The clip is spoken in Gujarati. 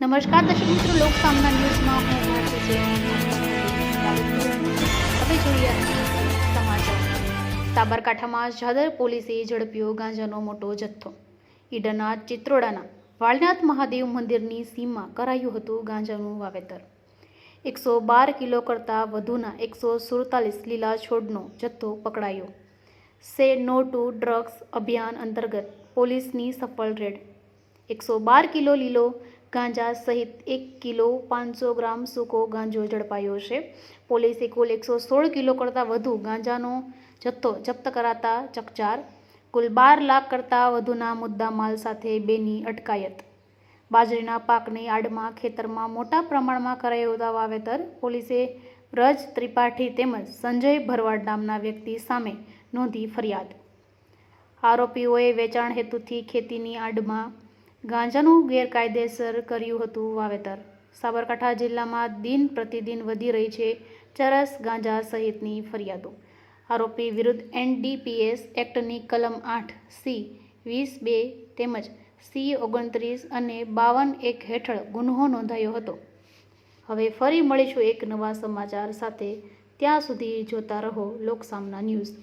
નમસ્કાર દર્શક મિત્રો, લોક સામના ન્યૂઝમાં હું હવે જોઈએ સાબરકાંઠામાં જાદર પોલીસે ઝડપ્યો ગાંજાનો મોટો જથ્થો. ઈડરના ચિત્રોડાના વાળનાથ મહાદેવ મંદિરની સીમમાં કરાયું હતું ગાંજાનું વાવેતર. એકસો બાર કિલો કરતાં વધુના એકસો સુડતાલીસ લીલા છોડનો જથ્થો પકડાયો. સે નો ટુ ડ્રગ્સ અભિયાન અંતર્ગત પોલીસની સફળ રેડ. એકસો બાર કિલો લીલો ગાંજા સહિત એક કિલો પાંચસો ગ્રામ સૂકો ગાંજો ઝડપાયો છે. પોલીસે કુલ એકસો સોળ કિલો કરતાં વધુ ગાંજાનો જથ્થો જપ્ત કરાતા ચકચાર, કુલ બાર લાખ કરતાં વધુના મુદ્દા માલ સાથે બેની અટકાયત. બાજરીના પાકની આડમાં ખેતરમાં મોટા પ્રમાણમાં કરાયું હતા વાવેતર, પોલીસે વ્રજ ત્રિપાઠી તેમજ સંજય ભરવાડ નામના વ્યક્તિ સામે નોંધી ફરિયાદ. આરોપીઓએ વેચાણ હેતુથી ખેતીની આડમાં ગાંજાનું ગેરકાયદેસર કર્યું હતું વાવેતર. સાબરકાંઠા જિલ્લામાં દિન પ્રતિદિન વધી રહી છે ચરસ ગાંજા સહિતની ફરિયાદો. આરોપી વિરુદ્ધ એનડીપીએસ એક્ટની કલમ આઠ, સી, વીસ બે તેમજ સી ઓગણત્રીસ અને બાવન એક હેઠળ ગુન્હો નોંધાયો હતો. હવે ફરી મળીશું એક નવા સમાચાર સાથે. ત્યાં સુધી જોતા રહો લોકસામના ન્યૂઝ.